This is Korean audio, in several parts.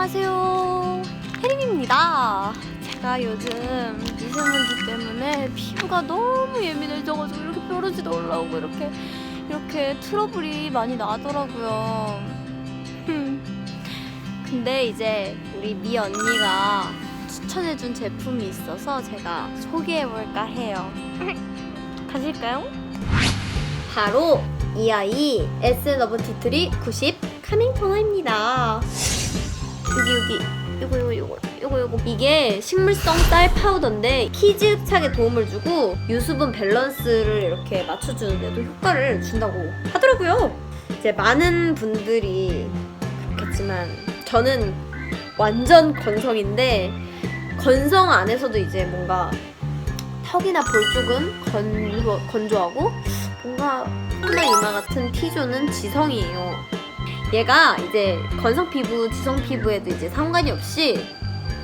안녕하세요. 혜림입니다. 제가 요즘 미세먼지 때문에 피부가 너무 예민해져가지고 이렇게 뾰루지도 올라오고 이렇게 이렇게 트러블이 많이 나더라고요. 근데 이제 우리 미 언니가 추천해준 제품이 있어서 제가 소개해볼까 해요. 가실까요? 바로 이 아이 에스 러브 티트리 90 카밍 토너입니다. 여기 여기 요거 요거 요거 요거 요거 이게 식물성 쌀 파우더인데 키즈 흡착에 도움을 주고 유수분 밸런스를 이렇게 맞춰주는데도 효과를 준다고 하더라고요. 이제 많은 분들이 그렇겠지만 저는 완전 건성인데 건성 안에서도 이제 뭔가 턱이나 볼 쪽은 건조, 건조하고 뭔가 코나 이마 같은 T존은 지성이에요. 얘가 이제 건성 피부, 지성 피부에도 이제 상관이 없이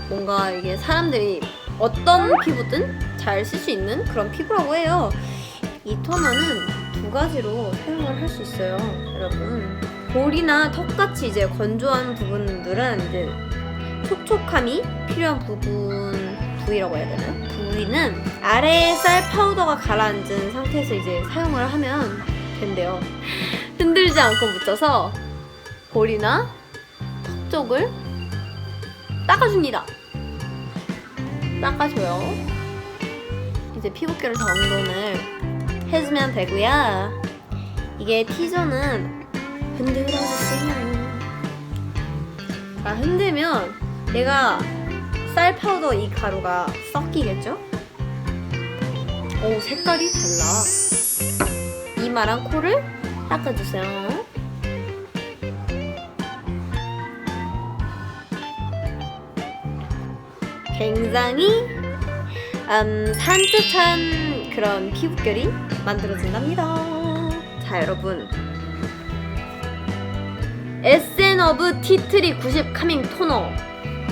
뭔가 이게 사람들이 어떤 피부든 잘 쓸 수 있는 그런 피부라고 해요. 이 토너는 두 가지로 사용을 할 수 있어요, 여러분. 볼이나 턱같이 이제 건조한 부분들은 이제 촉촉함이 필요한 부분 부위라고 해야 되나요? 부위는 아래에 쌀 파우더가 가라앉은 상태에서 이제 사용을 하면 된대요. 흔들지 않고 묻혀서 볼이나 턱 쪽을 닦아줍니다. 닦아줘요. 이제 피부결 정돈을 해주면 되고요. 이게 T존은 흔들어주세요. 아, 흔들면 얘가 쌀 파우더 이 가루가 섞이겠죠? 오, 색깔이 달라. 이마랑 코를 닦아주세요. 굉장히 음, 산뜻한 그런 피부결이 만들어진답니다. 자, 여러분. 에센 어브 티트리 90 카밍 토너.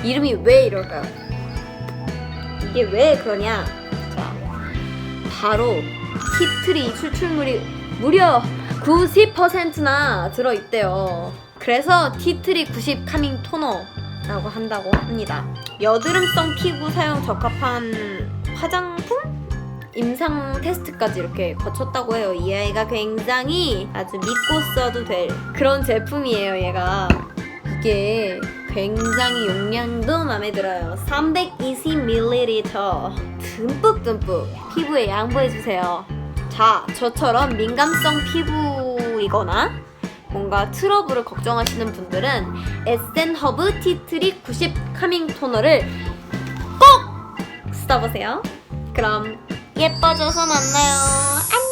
이름이 왜 이럴까요? 이게 왜 그러냐? 자, 바로 티트리 추출물이 무려 90%나 들어있대요. 그래서 티트리 90 카밍 토너 라고 한다고 합니다. 여드름성 피부 사용 적합한 화장품? 임상 테스트까지 이렇게 거쳤다고 해요. 이 아이가 굉장히 아주 믿고 써도 될 그런 제품이에요, 얘가. 이게 굉장히 용량도 마음에 들어요. 320ml 듬뿍듬뿍 피부에 양보해주세요. 자, 저처럼 민감성 피부이거나 뭔가 트러블을 걱정하시는 분들은 에센 허브 티트리 90 카밍 토너를 꼭 써보세요. 그럼 예뻐져서 만나요.